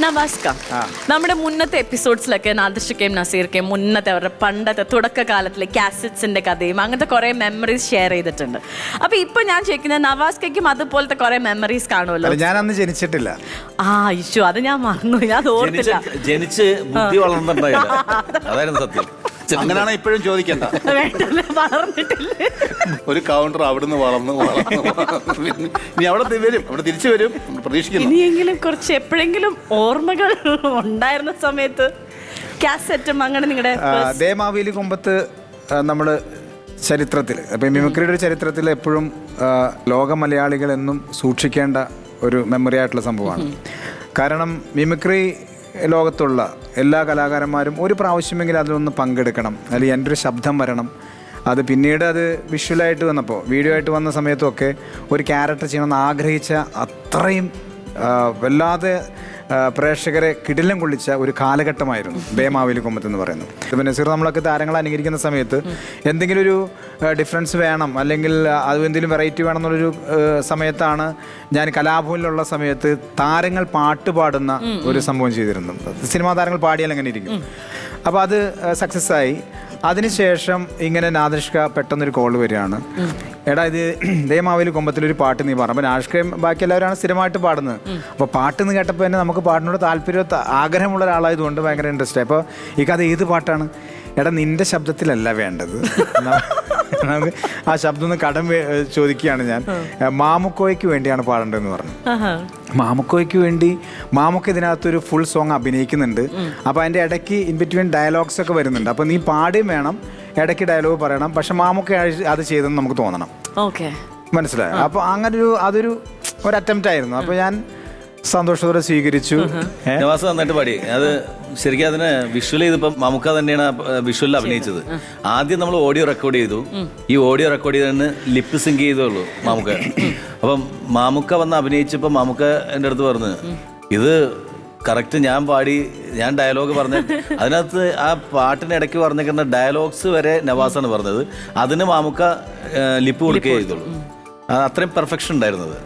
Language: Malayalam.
നമസ്കാരം. ആ. നമ്മുടെ മുന്നത്തെ എപ്പിസോഡ്സിലൊക്കെ നാദർഷിക്കയും നസീർക്കയും മുന്നത്തെ അവരുടെ പണ്ടത്തെ തുടക്കകാലത്തിലെ കാസറ്റ്സിന്റെ കഥയും അങ്ങനത്തെ കുറെ മെമ്മറീസ് ഷെയർ ചെയ്തിട്ടുണ്ട്. അപ്പൊ ഇപ്പൊ ഞാൻ ചോദിക്കുന്നത് നവാസ്കയ്ക്കും അതുപോലത്തെ കുറെ മെമ്മറീസ് കാണുമല്ലോ? ഞാൻ അന്ന് ജനിച്ചിട്ടില്ല. ആ ഇഷു അത് ഞാൻ മറന്നു. ഞാൻ ഓർത്തില്ല. ജനിച്ച് ബുദ്ധി വളർന്നിട്ടുണ്ടായില്ല. അതായിരുന്നു സത്യം. അങ്ങനെയാണ് ഇപ്പോഴും ചോദിക്കണ്ട. വളർന്നിട്ടില്ലേ. ഒരു കൗണ്ടർ അവിടുന്ന് വളർന്ന് വളർന്ന് ഇനി അവിടെ വരും. അവിടെ തിരിച്ചു വരും. പ്രതീക്ഷിക്കുന്നു. ഇനിയെങ്കിലും കുറച്ച് എപ്പോഴെങ്കിലും ഓർമ്മകൾ ഉണ്ടായിരുന്ന സമയത്ത് കാസറ്റും അങ്ങനെ നിങ്ങളുടെ ആ, ദേമാവേലി കൊമ്പത്ത് നമ്മൾ ചരിത്രത്തിൽ അപ്പം മിമിക്രിയുടെ ഒരു ചരിത്രത്തിൽ എപ്പോഴും ആ, ലോക മലയാളികൾ എന്നും സൂക്ഷിക്കേണ്ട ഒരു മെമ്മറി ആയിട്ടുള്ള സംഭവമാണ്. കാരണം മിമിക്രി ലോകത്തുള്ള എല്ലാ കലാകാരന്മാരും ഒരു പ്രാവശ്യമെങ്കിലും അതിലൊന്ന് പങ്കെടുക്കണം. അല്ലെങ്കിൽ എന്റെ ഒരു ശബ്ദം വരണം. അത് പിന്നീട് അത് വിഷ്വലായിട്ട് വന്നപ്പോൾ വീഡിയോ ആയിട്ട് വന്ന സമയത്തൊക്കെ ഒരു ക്യാരക്ടർ ചെയ്യണമെന്ന് ആഗ്രഹിച്ച അത്രയും വല്ലാതെ പ്രേക്ഷകരെ കിടിലം കൊള്ളിച്ച ഒരു കാലഘട്ടമായിരുന്നു ബേമാവേലി കുമ്പത്ത് എന്ന് പറയുന്നത്. ഇപ്പം നസീർ നമ്മളൊക്കെ താരങ്ങൾ അനുകരിക്കുന്ന സമയത്ത് എന്തെങ്കിലും ഒരു ഡിഫറൻസ് വേണം അല്ലെങ്കിൽ അത് എന്തെങ്കിലും വെറൈറ്റി വേണം എന്നുള്ളൊരു സമയത്താണ് ഞാൻ കലാഭവനിലുള്ള സമയത്ത് താരങ്ങൾ പാട്ട് പാടുന്ന ഒരു സംഭവം ചെയ്തിരുന്നു സിനിമാ താരങ്ങൾ പാടിയാൽ അങ്ങനെ ഇരിക്കും. അപ്പോൾ അത് സക്സസ് ആയി. അതിനുശേഷം ഇങ്ങനെ നാദിഷ്ക പെട്ടെന്നൊരു കോൾ വരികയാണ്. എടാ ഇത് ദേമാവേലി കൊമ്പത്തിലൊരു പാട്ട് നീ പറഞ്ഞു അപ്പൊ നാഷ്കയും ബാക്കി എല്ലാവരാണ് സ്ഥിരമായിട്ട് പാടുന്നത്. അപ്പോൾ പാട്ട് എന്ന് കേട്ടപ്പോൾ തന്നെ നമുക്ക് പാട്ടിനോട് താല്പര്യം ആഗ്രഹമുള്ള ഒരാളായതുകൊണ്ട് ഭയങ്കര ഇൻട്രസ്റ്റ് അപ്പോൾ ഈ കഥ ഏത് പാട്ടാണ്? എടാ നിന്റെ ശബ്ദത്തിലല്ല വേണ്ടത്. നമുക്ക് ആ ശബ്ദം ഒന്ന് കടം ചോദിക്കുകയാണ് ഞാൻ. മാമുക്കോയ്ക്ക് വേണ്ടിയാണ് പാടേണ്ടതെന്ന് പറഞ്ഞു. മാമുക്കോയ്ക്ക് വേണ്ടി മാമുക്ക ഇതിനകത്തൊരു ഫുൾ സോങ് അഭിനയിക്കുന്നുണ്ട്. അപ്പോൾ അതിന്റെ ഇടയ്ക്ക് ഇൻ ബിറ്റ്വീൻ ഡയലോഗ്സ് ഒക്കെ വരുന്നുണ്ട്. അപ്പോൾ നീ പാടുകയും വേണം. ഇടയ്ക്ക് ഡയലോഗ് പറയണം. പക്ഷെ മാമുക്ക അത് ചെയ്തെന്ന് നമുക്ക് തോന്നണം. ഓക്കെ. മനസ്സിലായോ? അപ്പോൾ അങ്ങനെ ഒരു അതൊരു ഒരു അറ്റംപ്റ്റ് ആയിരുന്നു. അപ്പോൾ ഞാൻ സന്തോഷത്തോടെ സ്വീകരിച്ചു? നവാസ് നന്നായിട്ട് പാടി. അത് ശരിക്കും അതിന് വിഷ്വൽ ചെയ്തപ്പോൾ മമുക്ക തന്നെയാണ് വിഷ്വലിൽ അഭിനയിച്ചത്. ആദ്യം നമ്മൾ ഓഡിയോ റെക്കോർഡ് ചെയ്തു. ഈ ഓഡിയോ റെക്കോർഡ് ചെയ്തതിന് ലിപ്പ് സിങ്ക് ചെയ്തോളൂ മാമുക്ക അപ്പം മാമുക്ക വന്ന് അഭിനയിച്ചപ്പോൾ മാമുക്ക എന്റെ അടുത്ത് പറഞ്ഞു ഇത് കറക്റ്റ് ഞാൻ പാടി ഞാൻ ഡയലോഗ് പറഞ്ഞു അതിനകത്ത് ആ പാട്ടിന് ഇടയ്ക്ക് പറഞ്ഞിരിക്കുന്ന ഡയലോഗ്സ് വരെ നവാസാണ് പറഞ്ഞത്. അതിന് മാമുക്ക ലിപ്പ് കൊടുക്കുകയേ ചെയ്തോളൂ അത് അത്രയും പെർഫെക്ഷൻ ഉണ്ടായിരുന്നത്.